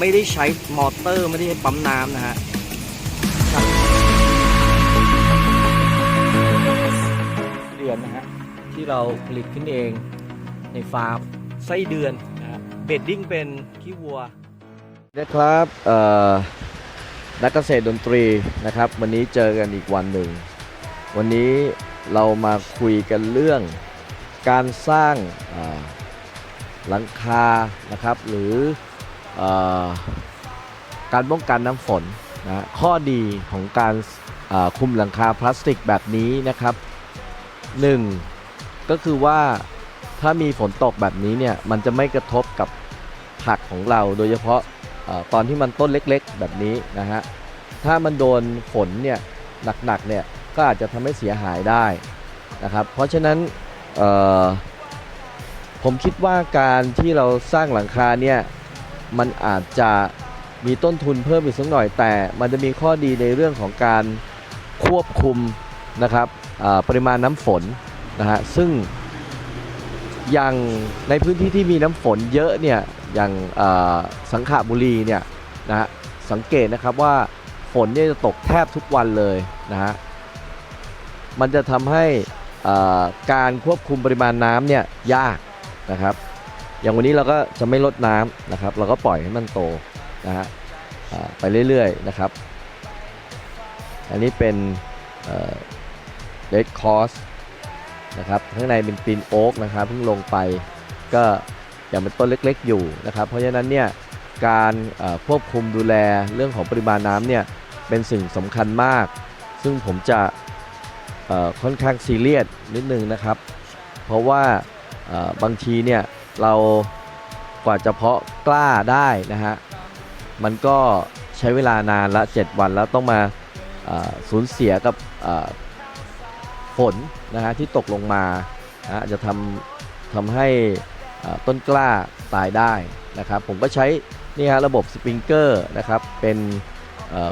ไม่ได้ใช้มอเตอร์ไม่ได้ใช้ปั๊มน้ำนะฮะเดือนนะฮะที่เราผลิตขึ้นเองในฟาร์มไส้เดือนนะฮะเบดดิ้งเป็นขี้วัวนะครับนักเกษตรดนตรีนะครับ วันนี้เจอกันอีกวันหนึ่ง วันนี้เรามาคุยกันเรื่องการสร้างหลังคานะครับ หรือ การป้องกันน้ำฝนนะข้อดีของการคุมหลังคาพลาสติกแบบนี้นะครับหนึ่งก็คือว่าถ้ามีฝนตกแบบนี้เนี่ยมันจะไม่กระทบกับผักของเราโดยเฉพาะออตอนที่มันต้นเล็กๆ แบบนี้นะฮะถ้ามันโดนฝนเนี่ยหนักๆเนี่ยก็อาจจะทำให้เสียหายได้นะครับ เพราะฉะนั้นผมคิดว่าการที่เราสร้างหลังคาเนี่ย มันอาจจะมีต้นทุนเพิ่มอีกสักหน่อยแต่ มันจะมีข้อดีในเรื่องของการควบคุมนะครับปริมาณน้ำฝนนะฮะซึ่งอย่างในพื้นที่ที่มีน้ำฝนเยอะเนี่ยอย่างสังขบุรีเนี่ยนะฮะสังเกตนะครับว่าฝนเนี่ยจะตกแทบทุกวันเลยนะฮะมันจะทำให้การควบคุมปริมาณน้ำเนี่ยยากนะครับ อย่างวันนี้เราก็จะไม่ลดน้ำนะครับ เราก็ปล่อยให้มันโตนะฮะไปเรื่อยๆนะครับ อันนี้เป็นเ e ดคอสนะครับข้างในเป็นปีนโอ๊กนะครับเพิ่งลงไปก็ยังเป็นต้นเล็กๆอยู่นะครับ เพราะฉะนั้นเนี่ยการควบคุมดูแลเรื่องของปริมาณน้ำเนี่ยเป็นสิ่งสำคัญมาก ซึ่งผมจะค่อนข้างซีเรียสนิดนึงนะครับ เพราะว่าบางทีเนี่ย เรากว่าจะเพาะกล้าได้นะฮะ มันก็ใช้เวลานานละ 7 วันแล้วต้องมาสูญเสียกับฝนนะฮะที่ตกลงมานะจะทำทำให้ต้นกล้าตายได้นะครับ ผมก็ใช้นี่ฮะระบบสปริงเกอร์นะครับเป็น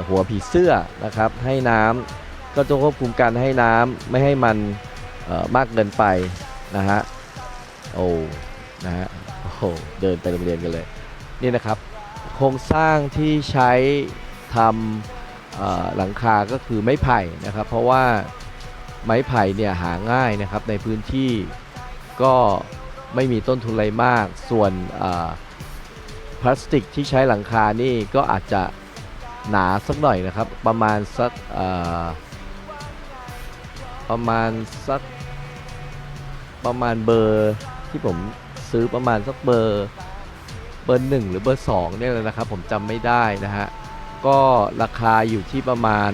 หัวผีเสื้อนะครับให้น้ำก็จะควบคุมการให้น้ำไม่ให้มันมากเกินไปนะฮะโอ้ นะฮะโอ้โหเดินไปโรงเรียนกันเลย นี่นะครับ โครงสร้างที่ใช้ทำหลังคาก็คือไม้ไผ่นะครับ เพราะว่าไม้ไผ่เนี่ยหาง่ายนะครับในพื้นที่ก็ไม่มีต้นทุนอะไรมาก ส่วนพลาสติกที่ใช้หลังคานี่ก็อาจจะหนาสักหน่อยนะครับ ประมาณสักประมาณสักประมาณเบอร์ ที่ผมซื้อประมาณสักเบอร์เบอร์หนึ่งหรือเบอร์สองเนี่ยเลยนะครับ ผมจำไม่ได้นะฮะก็ราคาอยู่ที่ประมาณ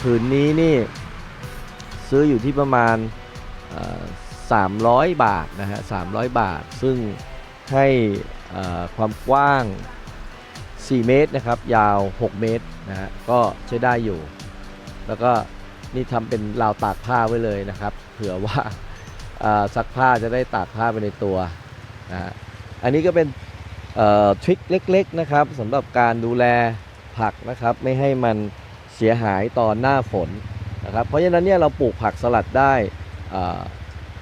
ผืนนี้นี่ซื้ออยู่ที่ประมาณสามร้อย300 บาทนะฮะ300 บาท ซึ่งให้ความกว้าง 4 เมตรนะครับ ยาว 6 เมตรนะฮะก็ใช้ได้อยู่ แล้วก็นี่ทำเป็นราวตากผ้าไว้เลยนะครับ เผื่อว่า ซักผ้าจะได้ตากผ้าไปในตัวนะอันนี้ก็เป็นทริคเล็กๆนะครับสำหรับการดูแลผักนะครับไม่ให้มันเสียหายตอนหน้าฝนนะครับเพราะฉะนั้นเนี่ยเราปลูกผักสลัดได้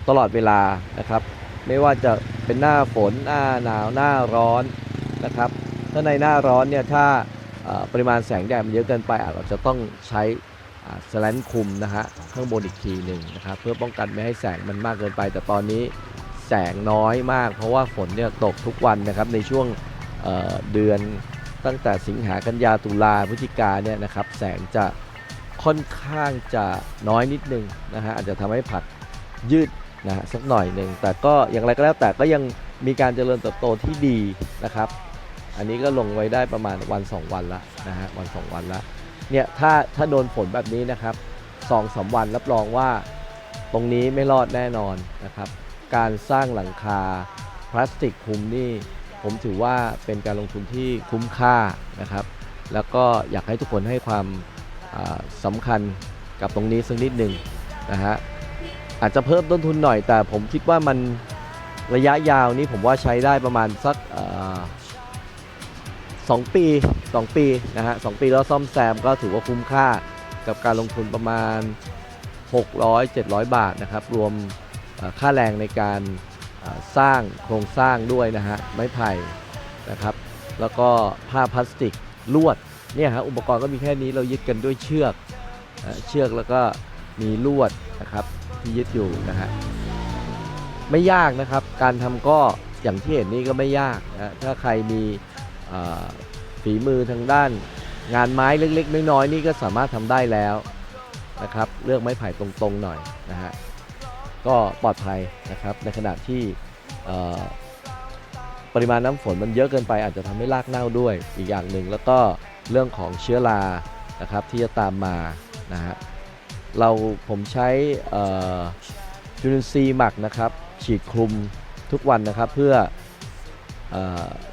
ตลอดเวลานะครับ ไม่ว่าจะเป็นหน้าฝนหน้าหนาวหน้าร้อนนะครับถ้าในหน้าร้อนเนี่ยถ้าปริมาณแสงแดดมันเยอะเกินไปอาจเราจะต้องใช้ สแลนคุมนะฮะข้างบนอีกทีหนึ่งนะครับเพื่อป้องกันไม่ให้แสงมันมากเกินไป แต่ตอนนี้แสงน้อยมาก เพราะว่าฝนเนี่ยตกทุกวันนะครับในช่วงเเดือนตั้งแต่สิงหากันยาตุลาพฤศจิกาเนี่ยนะครับแสงจะค่อนข้างจะน้อยนิดนึงนะฮะอาจจะทำให้ผักยืดนะฮะสักหน่อยหนึ่งแต่ก็อย่างไรก็แล้วแต่ก็ยังมีการเจริญเติบโตที่ดีนะครับ อันนี้ก็ลงไว้ได้ประมาณวัน 2 วันละนะฮะวัน 2 วันละ เนี่ยถ้าถ้าโดนฝนแบบนี้นะครับสองสามวันรับรองว่าตรงนี้ไม่รอดแน่นอนนะครับ การสร้างหลังคาพลาสติกคุมนี่ผมถือว่าเป็นการลงทุนที่คุ้มค่านะครับ แล้วก็อยากให้ทุกคนให้ความสำคัญกับตรงนี้สักนิดหนึ่งนะฮะอาจจะเพิ่มต้นทุนหน่อย แต่ผมคิดว่ามันระยะยาวนี้ผมว่าใช้ได้ประมาณสักสองปี สองปีนะฮะสองปีแล้วซ่อมแซมก็ถือว่าคุ้มค่ากับการลงทุนประมาณ 600-700 บาทนะครับ รวมค่าแรงในการสร้างโครงสร้างด้วยนะฮะไม้ไผ่นะครับ แล้วก็ผ้าพลาสติกลวดเนี่ยฮะอุปกรณ์ก็มีแค่นี้เรายึดกันด้วยเชือกเชือกแล้วก็มีลวดนะครับที่ยึดอยู่นะฮะไม่ยากนะครับ การทำก็อย่างที่เห็นนี่ก็ไม่ยากนะถ้าใครมี ฝีมือทางด้าน งานไม้เล็กๆน้อยๆนี่ก็สามารถทำได้แล้วนะครับเลือกไม้ไผ่ตรงๆหน่อยนะฮะก็ปลอดภัยนะครับในขณะที่ปริมาณน้ำฝนมันเยอะเกินไปอาจจะทำให้รากเน่าด้วยอีกอย่างหนึ่งแล้วก็เรื่องของเชื้อรานะครับที่จะตามมานะฮะเราผมใช้จุลินทรีย์หมักนะครับฉีดคลุมทุกวันนะครับเพื่อ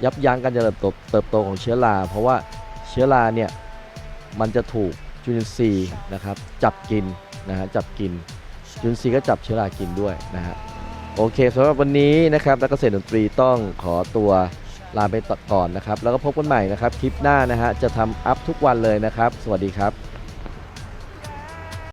ยับยั้งการเจริญเติบโตของเชื้อรา เพราะว่าเชื้อราเนี่ยมันจะถูกจุลินทรีย์นะครับจับกินนะฮะจับกินจุลินทรีย์ก็จับเชื้อรากินด้วยนะฮะโอเคสำหรับวันนี้นะครับนักเกษตรดนตรีต้องขอตัวลาไปก่อนนะครับ แล้วก็พบกันใหม่นะครับคลิปหน้านะฮะจะทำอัพทุกวันเลยนะครับ สวัสดีครับ